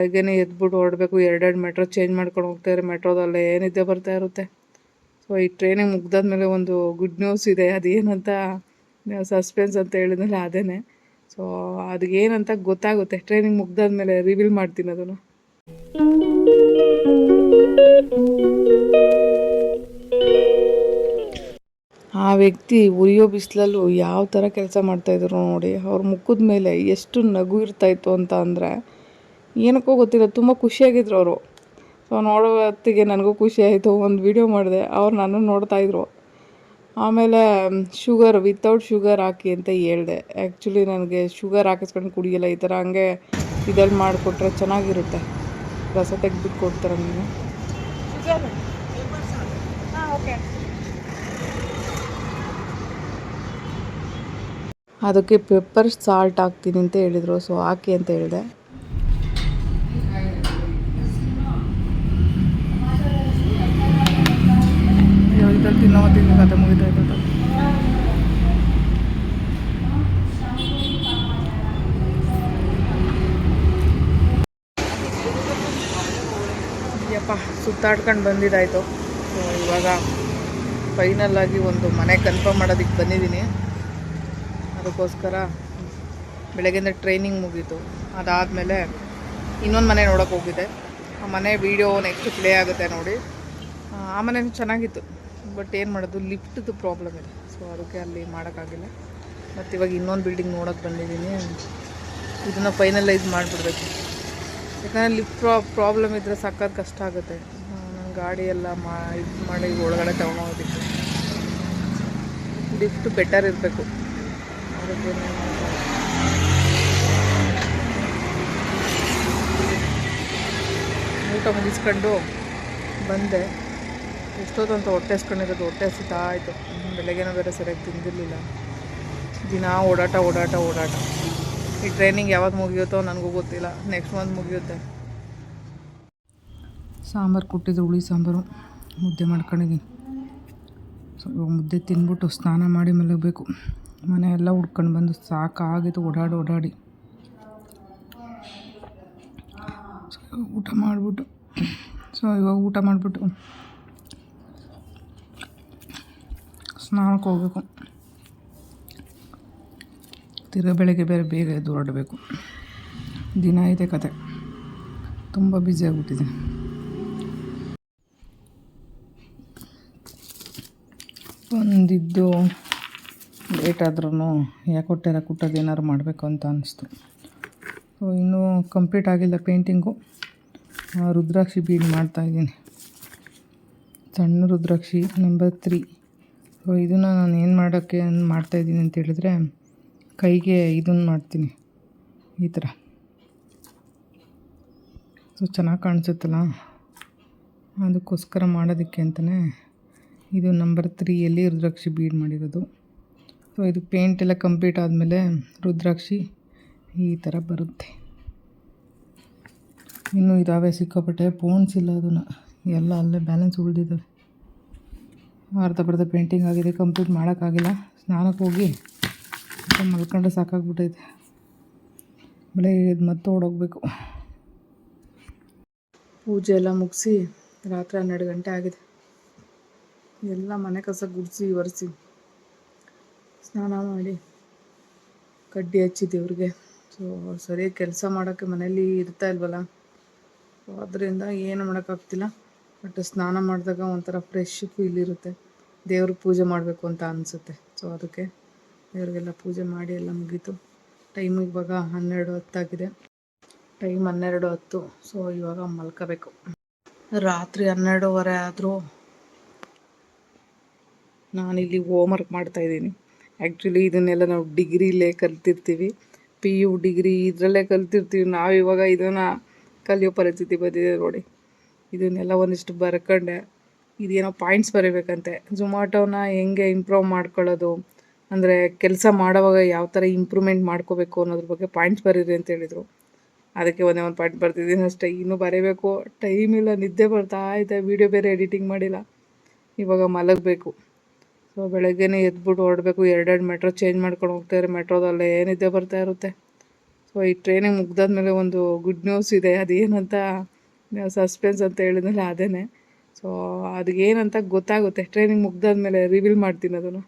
ಬೆಳಗ್ಗೆನೇ ಎದ್ಬಿಟ್ಟು ಹೊರಡಬೇಕು ಎರಡೆರಡು ಮೆಟ್ರೋ ಚೇಂಜ್ ಮಾಡ್ಕೊಂಡು ಹೋಗ್ತಾರೆ ಮೆಟ್ರೋದಲ್ಲೇ ಏನಿದ್ದೆ ಬರ್ತಾ ಇರುತ್ತೆ. ಸೊ ಈ ಟ್ರೈನಿಂಗ್ ಮುಗ್ದಾದ್ಮೇಲೆ ಒಂದು ಗುಡ್ ನ್ಯೂಸ್ ಇದೆ. ಅದೇನಂತ ಸಸ್ಪೆನ್ಸ್ ಅಂತ ಹೇಳಿದ್ಮೇಲೆ ಅದೇ ಸೊ ಏನಂತ ಗೊತ್ತಾಗುತ್ತೆ. ಟ್ರೈನಿಂಗ್ ಮುಗ್ದಾದ್ಮೇಲೆ ರಿವೀಲ್ ಮಾಡ್ತೀನಿ ಅದನ್ನು. ಆ ವ್ಯಕ್ತಿ ಉರಿಯೋ ಬಿಸಿಲಲ್ಲೂ ಯಾವ ಥರ ಕೆಲಸ ಮಾಡ್ತಾಯಿದ್ರು ನೋಡಿ. ಅವ್ರ ಮುಖದ ಮೇಲೆ ಎಷ್ಟು ನಗು ಇರ್ತಾಯಿತ್ತು ಅಂತ ಅಂದರೆ ಏನಕ್ಕೋ ಗೊತ್ತಿಲ್ಲ ತುಂಬ ಖುಷಿಯಾಗಿದ್ರು ಅವರು. ಸೊ ನೋಡೋ ಹೊತ್ತಿಗೆ ನನಗೂ ಖುಷಿ ಆಯಿತು ಒಂದು ವಿಡಿಯೋ ಮಾಡಿದೆ ಅವ್ರು ನಾನು ನೋಡ್ತಾಯಿದ್ರು ಆಮೇಲೆ ಶುಗರ್ ವಿತೌಟ್ ಶುಗರ್ ಹಾಕಿ ಅಂತ ಹೇಳಿದೆ. ಆ್ಯಕ್ಚುಲಿ ನನಗೆ ಶುಗರ್ ಹಾಕಿಸ್ಕೊಂಡು ಕುಡಿಯಲ್ಲ ಈ ಥರ ಹಂಗೆ ಇದಲ್ಲಿ ಮಾಡಿಕೊಟ್ರೆ ಚೆನ್ನಾಗಿರುತ್ತೆ. ರಸ ತೆಗೆದ್ಬಿಟ್ಟು ಕೊಡ್ತಾರೆ ನೀವು ಅದಕ್ಕೆ ಪೆಪ್ಪರ್ ಸಾಲ್ಟ್ ಹಾಕ್ತೀನಿ ಅಂತ ಹೇಳಿದರು. ಸೊ ಹಾಕಿ ಅಂತ ಹೇಳಿದೆ. ಇದ್ರಲ್ಲಿ ತಿನ್ನೋ ತಿನ್ನೋ ಕತೆ ಮುಗಿತಾ ಇದ್ದದ್ದು ಯಪ್ಪ, ಸುತ್ತಾಡ್ಕೊಂಡು ಬಂದಿದ್ದಾಯಿತು. ಸೊ ಇವಾಗ ಫೈನಲ್ ಆಗಿ ಒಂದು ಮನೆ ಕನ್ಫರ್ಮ್ ಮಾಡೋದಕ್ಕೆ ಬಂದಿದ್ದೀನಿ. ಅದಕ್ಕೋಸ್ಕರ ಬೆಳಗ್ಗೆಯಿಂದ ಟ್ರೈನಿಂಗ್ ಮುಗೀತು. ಅದಾದಮೇಲೆ ಇನ್ನೊಂದು ಮನೆ ನೋಡೋಕೆ ಹೋಗಿದ್ದೆ. ಆ ಮನೆ ವೀಡಿಯೋ ನೆಕ್ಸ್ಟ್ ಪ್ಲೇ ಆಗುತ್ತೆ ನೋಡಿ. ಆ ಮನೆ ಚೆನ್ನಾಗಿತ್ತು. ಬಟ್ ಏನು ಮಾಡೋದು, ಲಿಫ್ಟ್ದು ಪ್ರಾಬ್ಲಮ್ ಇದೆ. ಸೊ ಅದಕ್ಕೆ ಅಲ್ಲಿ ಮಾಡೋಕ್ಕಾಗಿಲ್ಲ. ಮತ್ತು ಇವಾಗ ಇನ್ನೊಂದು ಬಿಲ್ಡಿಂಗ್ ನೋಡೋಕ್ಕೆ ಬಂದಿದ್ದೀನಿ. ಇದನ್ನು ಫೈನಲೈಸ್ ಮಾಡಿಬಿಡ್ಬೇಕು. ಯಾಕಂದರೆ ಲಿಫ್ಟ್ ಪ್ರಾ ಪ್ರಾಬ್ಲಮ್ ಇದ್ದರೆ ಸಕ್ಕತ್ ಕಷ್ಟ ಆಗುತ್ತೆ. ನಾನು ಗಾಡಿ ಎಲ್ಲ ಮಾ, ಇದು ಮಾಡಿ ಒಳಗಡೆ ತೊಗೊಂಡೋಗೋದಕ್ಕೆ ಲಿಫ್ಟ್ ಬೆಟರ್ ಇರಬೇಕು. ಊಟ ಮುಗಿಸ್ಕೊಂಡು ಬಂದೆ. ಎಷ್ಟೊತ್ತಂತ ಹೊಟ್ಟೆ ಹಸ್ಕೊಂಡಿರೋದು, ಹೊಟ್ಟೆ ಹಸಿತಾ ಆಯಿತು. ಬೆಳಗ್ಗೆನೂ ಬೇರೆ ಸರಿಯಾಗಿ ತಿಂದಿರಲಿಲ್ಲ. ದಿನ ಓಡಾಟ ಓಡಾಟ ಓಡಾಟ. ಈ ಟ್ರೈನಿಂಗ್ ಯಾವತ್ತು ಮುಗಿಯುತ್ತೋ ನನಗೂ ಗೊತ್ತಿಲ್ಲ. ನೆಕ್ಸ್ಟ್ ಮಂತ್ ಮುಗಿಯುತ್ತೆ. ಸಾಂಬಾರು ಕೊಟ್ಟಿದ್ದು ಹುಳಿ ಸಾಂಬಾರು. ಮುದ್ದೆ ಮಾಡ್ಕೊಂಡಿದ್ದೀನಿ. ಸೊ, ಇವಾಗ ಮುದ್ದೆ ತಿಂದ್ಬಿಟ್ಟು ಸ್ನಾನ ಮಾಡಿ ಮಲಗಬೇಕು. ಮನೆ ಎಲ್ಲ ಹುಡ್ಕೊಂಡು ಬಂದು ಸಾಕಾಗಿತ್ತು ಓಡಾಡಿ ಓಡಾಡಿ. ಊಟ ಮಾಡಿಬಿಟ್ಟು, ಸೊ, ಇವಾಗ ಊಟ ಮಾಡಿಬಿಟ್ಟು ಸ್ನಾನಕ್ಕೆ ಹೋಗಬೇಕು ತಿರ ಬೆಳಗ್ಗೆ ಬೇರೆ ಬೇಗ ಎದ್ದು ಹೊರಡಬೇಕು. ದಿನ ಇದೆ ಕತೆ. ತುಂಬ ಬ್ಯುಸಿ ಆಗಿಬಿಟ್ಟಿದ್ದೀನಿ. ಬಂದಿದ್ದು ಲೇಟ್ ಆದ್ರೂ ಯಾಕೆ ಟೆರ ಕುಟ್ಟೋದು ಏನಾದ್ರು ಮಾಡಬೇಕು ಅಂತ ಅನ್ನಿಸ್ತು ಸೊ ಇನ್ನೂ ಕಂಪ್ಲೀಟ್ ಆಗಿಲ್ಲ ಪೇಂಟಿಂಗು ರುದ್ರಾಕ್ಷಿ ಬೀಡ್ ಮಾಡ್ತಾಯಿದ್ದೀನಿ ಸಣ್ಣ ರುದ್ರಾಕ್ಷಿ ನಂಬರ್ ತ್ರೀ ಸೊ ಇದನ್ನು ನಾನು ಏನು ಮಾಡೋಕ್ಕೆ ಮಾಡ್ತಾಯಿದ್ದೀನಿ ಅಂತ ಹೇಳಿದ್ರೆ, ಕೈಗೆ ಇದನ್ನು ಮಾಡ್ತೀನಿ. ಈ ಥರ ಸೊ ಚೆನ್ನಾಗಿ ಕಾಣಿಸುತ್ತಲ್ಲ? ಅದಕ್ಕೋಸ್ಕರ ಮಾಡೋದಕ್ಕೆ ಅಂತಲೇ ಇದು ನಂಬರ್ ತ್ರೀಯಲ್ಲಿ ರುದ್ರಾಕ್ಷಿ ಬೀಡ್ ಮಾಡಿರೋದು. ಸೊ ಇದು ಪೇಂಟ್ ಎಲ್ಲ ಕಂಪ್ಲೀಟ್ ಆದಮೇಲೆ ರುದ್ರಾಕ್ಷಿ ಈ ಥರ ಬರುತ್ತೆ. ಇನ್ನೂ ಇದಾವೆ ಸಿಕ್ಕಾಪಟ್ಟೆ ಫೋನ್ಸ್ ಇಲ್ಲ ಅದನ್ನು. ಎಲ್ಲ ಅಲ್ಲೇ ಬ್ಯಾಲೆನ್ಸ್ ಉಳಿದಿದ್ದಾವೆ ಅರ್ಧ ಬರ್ಧ ಪೇಂಟಿಂಗ್ ಆಗಿದೆ ಕಂಪ್ಲೀಟ್ ಮಾಡೋಕ್ಕಾಗಿಲ್ಲ. ಸ್ನಾನಕ್ಕೆ ಹೋಗಿ ಮಲ್ಕೊಂಡ್ರೆ ಸಾಕಾಗ್ಬಿಟ್ಟೈತೆ ಬೆಳಗ್ಗೆ ಎದ್ದು ಮತ್ತೆ ಓಡೋಗ್ಬೇಕು. ಪೂಜೆ ಎಲ್ಲ ಮುಗಿಸಿ ರಾತ್ರಿ ಹನ್ನೆರಡು ಗಂಟೆ ಆಗಿದೆ. ಎಲ್ಲ ಮನೆ ಕಸ ಗುಡಿಸಿ, ಒರೆಸಿ ಸ್ನಾನ ಮಾಡಿ ಕಡ್ಡಿ ಹಚ್ಚಿ ದೇವ್ರಿಗೆ. ಸೊ ಸರಿಯಾಗಿ ಕೆಲಸ ಮಾಡೋಕ್ಕೆ ಮನೇಲಿ ಇರ್ತಾ ಇಲ್ವಲ್ಲ? ಸೊ ಅದರಿಂದ ಏನು ಮಾಡೋಕ್ಕಾಗ್ತಿಲ್ಲ. ಬಟ್ ಸ್ನಾನ ಮಾಡಿದಾಗ ಒಂಥರ ಫ್ರೆಶ್ ಫೀಲ್ ಇರುತ್ತೆ. ದೇವ್ರ ಪೂಜೆ ಮಾಡಬೇಕು ಅಂತ ಅನಿಸುತ್ತೆ. ಸೊ ಅದಕ್ಕೆ ದೇವ್ರಿಗೆಲ್ಲ ಪೂಜೆ ಮಾಡಿ ಎಲ್ಲ ಮುಗೀತು. ಟೈಮ್ ಇವಾಗ ಹನ್ನೆರಡು ಹತ್ತಾಗಿದೆ. ಟೈಮ್ ಹನ್ನೆರಡು ಹತ್ತು. ಸೊ ಇವಾಗ ಮಲ್ಕೋಬೇಕು. ರಾತ್ರಿ ಹನ್ನೆರಡೂವರೆ ಆದರೂ ನಾನಿಲ್ಲಿ ಹೋಮ್ವರ್ಕ್ ಮಾಡ್ತಾಯಿದ್ದೀನಿ ಆ್ಯಕ್ಚುಲಿ ಇದನ್ನೆಲ್ಲ ನಾವು ಡಿಗ್ರಿಲೇ ಕಲ್ತಿರ್ತೀವಿ. ಪಿ ಯು ಡಿಗ್ರಿ ಇದರಲ್ಲೇ ಕಲ್ತಿರ್ತೀವಿ. ನಾವು ಇವಾಗ ಇದನ್ನು ಕಲಿಯೋ ಪರಿಸ್ಥಿತಿ ಬಂದಿದೆ ನೋಡಿ. ಇದನ್ನೆಲ್ಲ ಒಂದಿಷ್ಟು ಬರ್ಕೊಂಡೆ. ಇದೇನೋ ಪಾಯಿಂಟ್ಸ್ ಬರೀಬೇಕಂತೆ. ಝೊಮ್ಯಾಟೋನ ಹೆಂಗೆ ಇಂಪ್ರೂವ್ ಮಾಡ್ಕೊಳ್ಳೋದು? ಅಂದರೆ ಕೆಲಸ ಮಾಡೋವಾಗ ಯಾವ ಥರ ಇಂಪ್ರೂವ್ಮೆಂಟ್ ಮಾಡ್ಕೋಬೇಕು ಅನ್ನೋದ್ರ ಬಗ್ಗೆ ಪಾಯಿಂಟ್ಸ್ ಬರೀರಿ ಅಂತ ಹೇಳಿದರು. ಅದಕ್ಕೆ ಒಂದೇ ಒಂದು ಪಾಯಿಂಟ್ ಬರ್ತಿದ್ದೀನಿ ಅಷ್ಟೇ. ಇನ್ನೂ ಬರೀಬೇಕು. ಟೈಮ್ ಇಲ್ಲ, ನಿದ್ದೆ ಬರ್ತಾ ಇದೆ. ವೀಡಿಯೋ ಬೇರೆ ಎಡಿಟಿಂಗ್ ಮಾಡಿಲ್ಲ. ಇವಾಗ ಮಲಗಬೇಕು. ಸೊ ಬೆಳಗ್ಗೆನೇ ಎದ್ಬಿಟ್ಟು ಹೊರಡಬೇಕು. ಎರಡೆರಡು ಮೆಟ್ರೋ ಚೇಂಜ್ ಮಾಡ್ಕೊಂಡು ಹೋಗ್ತಾರೆ ಮೆಟ್ರೋದಲ್ಲೇ ಏನಿದ್ದೆ ಬರ್ತಾ ಇರುತ್ತೆ. ಸೊ ಈ ಟ್ರೈನಿಂಗ್ ಮುಗ್ದಾದ್ಮೇಲೆ ಒಂದು ಗುಡ್ ನ್ಯೂಸ್ ಇದೆ. ಅದೇನಂತ ಸಸ್ಪೆನ್ಸ್ ಅಂತ ಹೇಳಿದ್ಮೇಲೆ ಅದೇ ಸೊ ಅದು ಏನಂತ ಗೊತ್ತಾಗುತ್ತೆ. ಟ್ರೈನಿಂಗ್ ಮುಗ್ದಾದ್ಮೇಲೆ ರಿವೀಲ್ ಮಾಡ್ತೀನಿ ಅದನ್ನು.